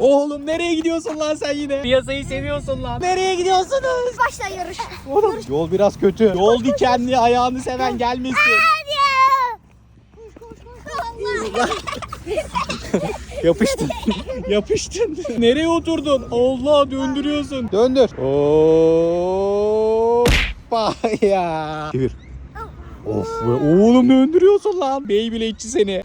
Oğlum nereye gidiyorsun lan sen yine? Piyasayı seviyorsun lan. Nereye gidiyorsunuz? Başla yarış. Oğlum yol biraz kötü. Yol dikenli ayağını seven gelmesin. Hadi. Koş koş koş. Allah. Yapıştın. Yapıştın. Nereye oturdun? Allah döndürüyorsun. Döndür. Hoppa ya. Çevir. Of be oğlum döndürüyorsun lan. Beyblade'çi seni.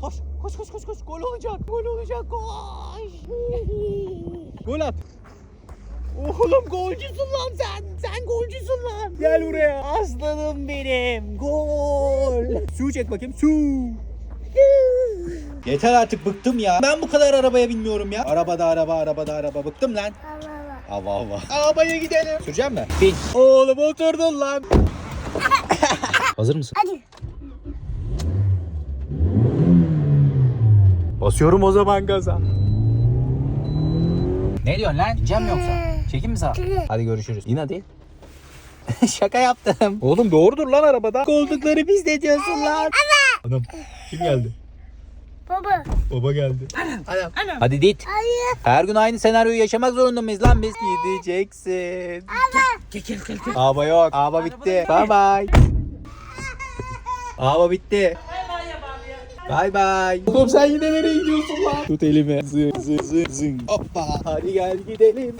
Koş koş koş koş koş. Gol olacak. Gol olacak. Koş. Gol at. Oğlum golcüsün lan sen. Sen golcüsün lan. Gel buraya. Aslanım benim. Gol. Su çek bakayım. Su. Yeter artık bıktım ya. Ben bu kadar arabaya binmiyorum ya. Arabada araba, arabada araba. Bıktım lan. Hava hava. Arabaya gidelim. Süreceğim mi? Bin. Oğlum oturdun lan. Hazır mısın? Hadi. Basıyorum o zaman gaza. Ne diyorsun lan? Cem yoksa? Çekim mi sağ? Hadi görüşürüz. Yine değil. Şaka yaptım. Oğlum doğrudur lan arabada. Koltukları biz de diyorsun lan. Anam kim geldi? Baba. Baba geldi. Anam. Hadi dit. Hayır. Her gün aynı senaryoyu yaşamak zorunda mıyız lan biz? Gideceksin. Aba yok. Aba bitti. Bye bye. Aba bitti. Bay bay. Oğlum sen yine nereye gidiyorsun lan? Tut elimi. Zın zın zın zın. Hoppa. Hadi gel gidelim.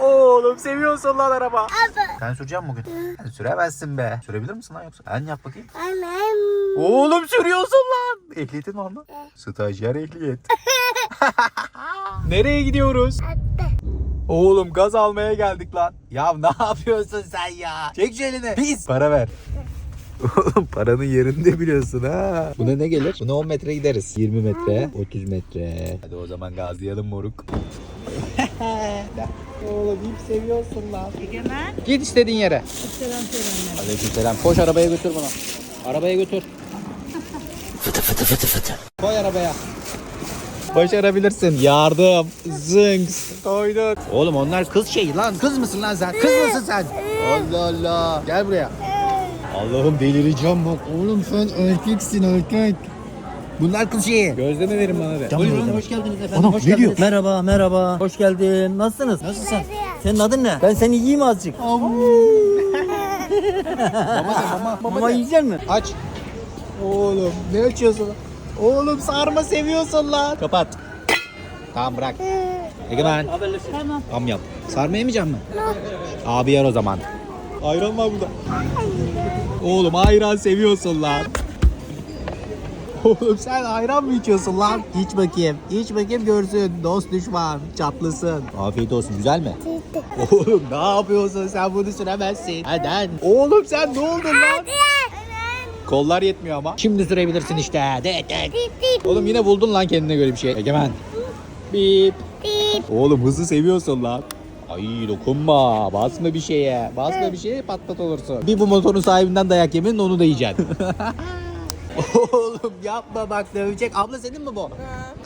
Oğlum seviyorsun lan araba. Sen sürecek misin bugün? Sen süremezsin be. Sürebilir misin lan yoksa? En yap bakayım. Annem. Oğlum sürüyorsun lan. Ehliyetin var mı? Stajyer ehliyet. Nereye gidiyoruz? Oğlum gaz almaya geldik lan. Ya ne yapıyorsun sen ya? Çek şu elini. Pis. Para ver. Oğlum paranın yerinde biliyorsun ha. Buna ne gelir? Buna 10 metre gideriz. 20 metre, 30 metre. Hadi o zaman gazlayalım moruk. Oğlum hep seviyorsun lan. Egemen. Git istediğin yere. Selam selam. Aleykümselam. Koş arabaya götür bunu. Arabaya götür. Koy arabaya. Başarabilirsin. Yardım. Zınks. Koyduk. Oğlum onlar kız şeyi lan. Kız mısın lan sen? Kız mısın sen? Allah Allah. Gel buraya. Allah'ım delireceğim bak. Oğlum sen erkeksin erkek. Bunlar kız şeyi. Gözleme verin bana be. Buyurun hoş geldiniz efendim. Anam, hoş ne geldiniz. diyor? Merhaba merhaba. Hoş geldin. Nasılsınız? Nasılsın? Senin adın ne? Ben seni yiyeyim azıcık. Mama, mama, Mama yiyecek mi? Aç. Oğlum ne açıyorsun? Oğlum sarma seviyorsun lan. Kapat. Tamam bırak. Egemen. Tamam. Am yap. Sarma yemeyecek mi? Abi yer o zaman. Ayran var burada. Oğlum ayran seviyorsun lan. Oğlum sen ayran mı içiyorsun lan? İç bakayım. İç bakayım görsün. Dost düşman. Çatlısın. Afiyet olsun. Güzel mi? Oğlum ne yapıyorsun? Sen bunu süremezsin. Neden? Oğlum sen ne oldun lan? Kollar yetmiyor ama. Şimdi sürebilirsin işte. De, de. Oğlum yine buldun lan kendine göre bir şey. Egemen. Bip. Oğlum hızı seviyorsun lan. Ay dokunma. Basma bir şeye. Basma bir şeye patlat olursun. Bir bu motorun sahibinden dayak yemin onu da yiyeceksin. Oğlum yapma bak dövecek. Abla senin mi bu?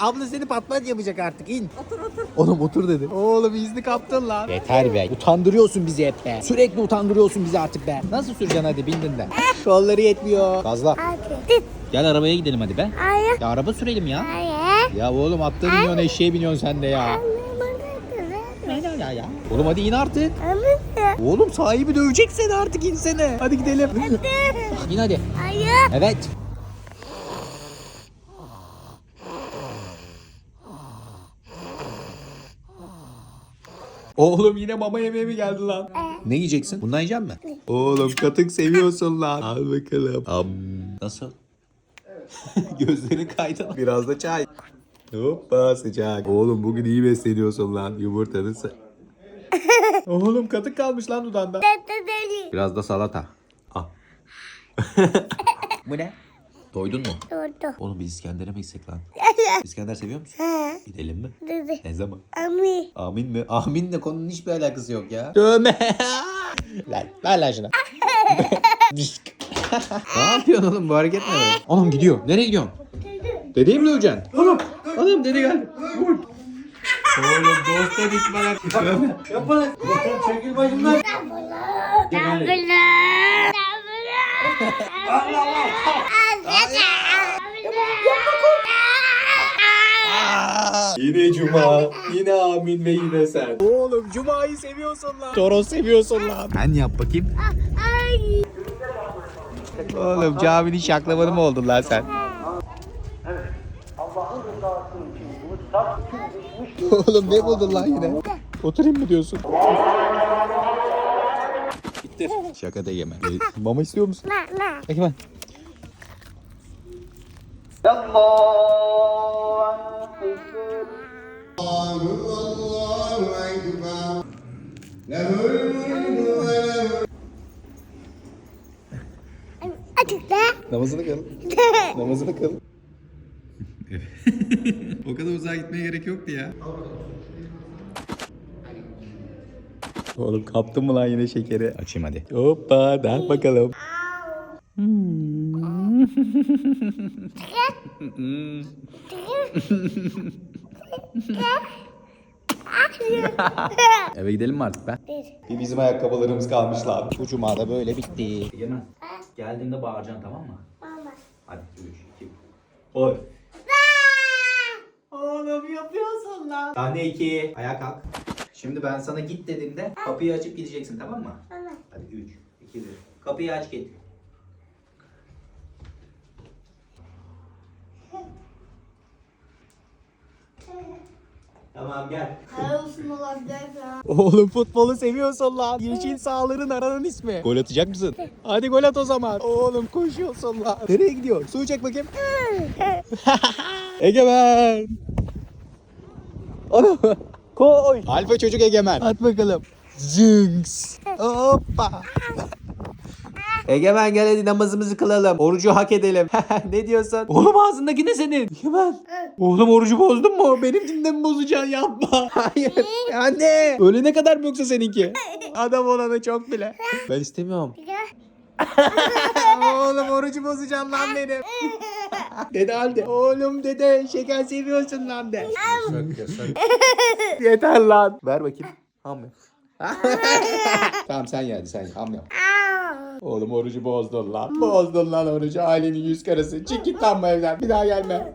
Abla seni patlat yapacak artık in. Otur otur. Oğlum otur dedi. Oğlum izni kaptın lan. Yeter be. Utandırıyorsun bizi hep be. Sürekli utandırıyorsun bizi artık be. Nasıl süreceksin hadi bindin de. Kolları yetmiyor. Gazla. Hadi. Gel arabaya gidelim hadi be. Hayır. Ya araba sürelim ya. Hayır. Ya oğlum atta biniyorsun eşeğe biniyorsun sen de ya. Ya. Oğlum hadi in artık. Oğlum sahibi dövecek seni artık insene. Hadi gidelim. İn hadi. Hayır. Evet. Oğlum yine mama yemeğe mi geldi lan? Ne yiyeceksin? Bundan yiyecek misin? Oğlum katık seviyorsun lan. Al bakalım. Am. Nasıl? Gözlerin kaydı. Biraz da çay. Hoppa sıcak. Oğlum bugün iyi besleniyorsun lan. Yumurtanı sı- Oğlum katık kalmış lan dudağında. Biraz da salata. Al. Bu ne? Doydun mu? Durdu. Oğlum biz İskender'e mi gitsek lan? İskender seviyor musun? Gidelim mi? Dedi. Ne zaman? Ami. Amin mi? Aminle konunun hiçbir alakası yok ya. Dövme. lan ver lan şunu. ne yapıyorsun oğlum bu hareket ne? böyle? Oğlum gidiyor. Nereye gidiyorsun? Dedeyi mi döveceksin? Oğlum. Oğlum dede geldi. Vur. Oğlum dosta düşmana. Dövme. Yapma. Çekil başımdan. Tabula. Tabula. Yine Cuma, yine Amin ve yine sen. Oğlum Cuma'yı seviyorsun lan. Toros seviyorsun lan. Ben yap bakayım. Ay. Oğlum caminin şaklamanı mı oldun lan sen? Oğlum ne buldun lan yine? Oturayım mı diyorsun? Bitti. Şaka da yeme. Ee, Mama istiyor musun? Ma ma. Egemen. Açık da. Namazını kıl. Namazını kıl. o kadar uzağa gitmeye gerek yoktu ya. Oğlum kaptın mı lan yine şekeri? Açayım hadi. Hoppa daha bakalım. Eve gidelim mi artık be? Bir bizim ayakkabılarımız kalmış lan. Bu cuma da böyle bitti. Yemen. Geldiğinde bağıracaksın tamam mı? Tamam. Hadi 3, 2, 1 saçmalığımı yapıyorsun lan. Sahne 2. Ayağa kalk. Şimdi ben sana git dediğimde kapıyı açıp gideceksin tamam mı? Tamam. Hadi 3, 2, 1. Kapıyı aç git. Tamam gel. Oğlum futbolu seviyorsun lan. Yeşil sahaların aranan ismi. Gol atacak mısın? Hadi gol at o zaman. Oğlum koşuyorsun lan. Nereye gidiyor? Su çek bakayım. Egemen. Ana. Koy. Alfa çocuk Egemen. At bakalım. Zınks. Hoppa. Egemen gel hadi namazımızı kılalım. Orucu hak edelim. ne diyorsun? Oğlum ağzındaki ne senin? Egemen. Oğlum orucu bozdun mu? Benim dinden mi bozacaksın? Yapma. Hayır. Anne. Ölene kadar mı yoksa seninki? Adam olanı çok bile. Ben istemiyorum. Oğlum orucu bozacaksın lan benim. dede halde. Oğlum dede şeker seviyorsun lan de. Yeter lan. Ver bakayım. Ham yap. tamam sen ye hadi sen ye. Ham. Oğlum orucu bozdun lan. Bozdun lan orucu. Ailenin yüz karası. Çık git lan bu evden. Bir daha gelme.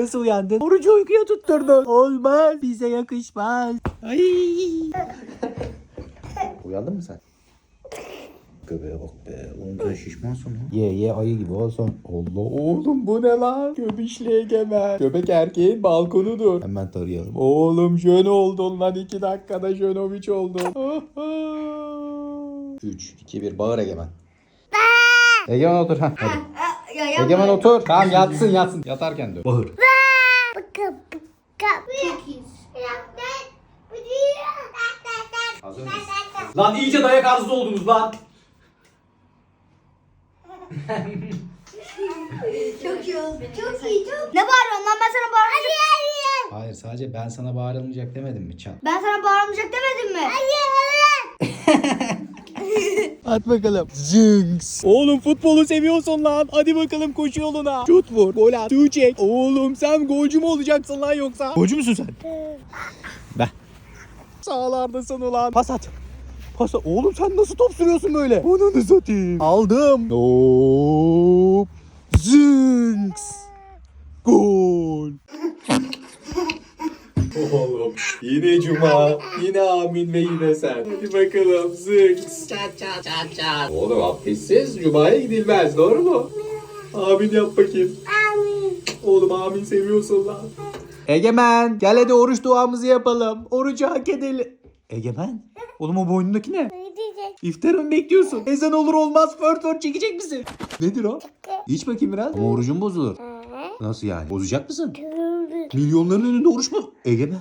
Nasıl uyandın? Orucu uykuya tutturdun. Olmaz. Bize yakışmaz. Ay. Uyandın mı sen? Göbeğe bak be. Sen şişmansın ha. Ye ye ayı gibi olsun. Allah oğlum bu ne lan? Göbişli egemen. Göbek erkeğin balkonudur. Hemen tarayalım. Oğlum jön oldun lan. iki dakikada Jönoviç oldun. 3, 2, 1 bağır egemen. Egemen otur ha. Hadi. Egemen otur. Tamam yatsın yatsın. Yatarken de. Bağır. Hazır mısın? Lan iyice dayak arsız oldunuz lan. Çok iyi oldu. Çok iyi. Çok. Ne bağırıyorsun lan ben sana bağırmayacak. Hayır hayır. Hayır sadece ben sana bağırılmayacak demedim mi Çan? Ben sana bağırmayacak demedim mi? Hayır hayır. At bakalım. Zınks. Oğlum futbolu seviyorsun lan. Hadi bakalım koşu yoluna. Şut vur. Gol at. Tüy çek. Oğlum sen golcü mü olacaksın lan yoksa? Golcü müsün sen? Be. Sağlardasın ulan. Pas at. Pas at. Oğlum sen nasıl top sürüyorsun böyle? Onu satayım. Aldım. Hop. Zınks. Gol. Oğlum yine cuma, yine amin ve yine sen. Hadi bakalım zınks. Çat çat çat çat. Oğlum abdestsiz cumaya gidilmez doğru mu? Amin yap bakayım. Amin. Oğlum amin seviyorsun lan. Egemen gel hadi oruç duamızı yapalım. Orucu hak edelim. Egemen? Oğlum o boynundaki ne? İftar mı bekliyorsun? Ezan olur olmaz för för çekecek misin? Nedir o? İç bakayım biraz. Ama orucun bozulur. Nasıl yani? Bozacak mısın? Milyonların önünde oruç mu? Egemen.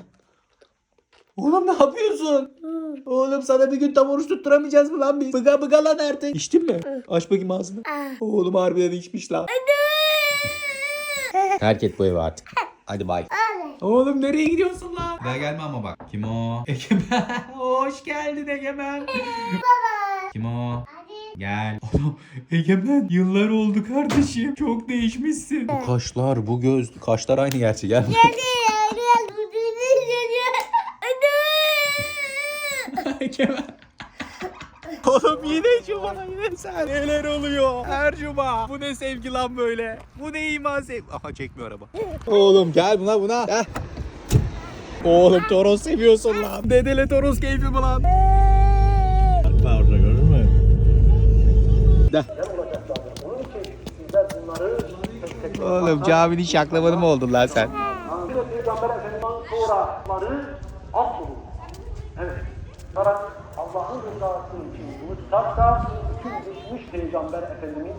Oğlum ne yapıyorsun? Oğlum sana bir gün tam oruç tutturamayacağız mı lan biz? Bıga bıga lan artık. İçtin mi? Aç bakayım ağzını. Oğlum harbiden içmiş lan. Terk et bu evi artık. Hadi bay. Oğlum nereye gidiyorsun lan? Ben gelme ama bak. Kim o? Egemen. Hoş geldin Egemen. Kim o? Gel. Oğlum Egemen yıllar oldu kardeşim. Çok değişmişsin. Bu kaşlar, bu göz. Kaşlar aynı gerçi. Gel. Egemen. Oğlum yine cuma yine sen. Neler oluyor? Her cuma. Bu ne sevgi lan böyle? Bu ne iman sevgi? Aha çekmiyor araba. Oğlum gel buna buna. Gel. Oğlum Toros seviyorsun lan. Dedele Toros keyfi mi lan? Bak orada? De. Oğlum caminin şaklamanı mı oldun lan sen? Peygamber Efendimiz'den sonraları affolur. Evet. Sonra Allah'ın rızası için bunu tutarsa bütün geçmiş Peygamber Efendimiz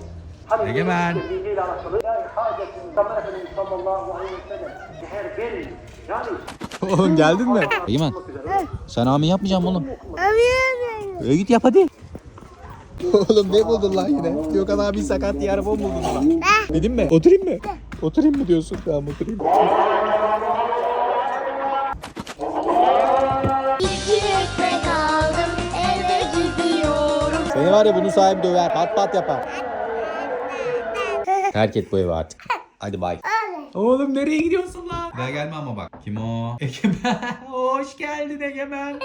hani Egemen. bilgiyle alakalı yani hacetin Peygamber Efendimiz sallallahu aleyhi ve sellem her verin. Yani Oğlum geldin mi? Egemen. Sen amin yapmayacağım oğlum. Öyle git yap hadi. Oğlum ne buldun lan yine? Gökhan abi sakat diye araba mı buldun lan? Dedim mi? Oturayım mı? Oturayım mı diyorsun? Tamam oturayım. İki ekmek aldım eve gidiyorum. Seni var ya bunun sahibi döver. Pat pat yapar. Terk et bu evi artık. Hadi bay. Oğlum nereye gidiyorsun lan? Ben gelme ama bak. Kim o? Egemen. Hoş geldin Egemen. O?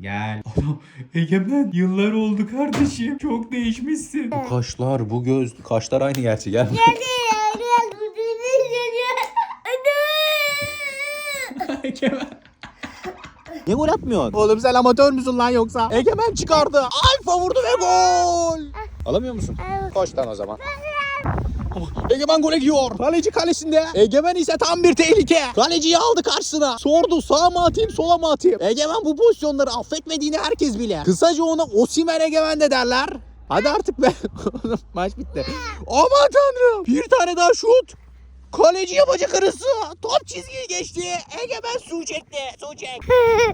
Gel. Oğlum Egemen yıllar oldu kardeşim. Çok değişmişsin. Bu kaşlar, bu göz. Kaşlar aynı gerçi gel. Egemen. Niye gol atmıyorsun? Oğlum sen amatör müsün lan yoksa? Egemen çıkardı. Alfa vurdu ve gol. Alamıyor musun? Koş lan o zaman. Egemen gole gidiyor. Kaleci kalesinde. Egemen ise tam bir tehlike. Kaleciyi aldı karşısına. Sordu sağ mı atayım sola mı atayım? Egemen bu pozisyonları affetmediğini herkes bile. Kısaca ona Osimen Egemen de derler. Hadi artık be. Maç bitti. Aman tanrım. Bir tane daha şut. Kaleci yapacak arası. Top çizgiyi geçti. Egemen su çekti. Su çek.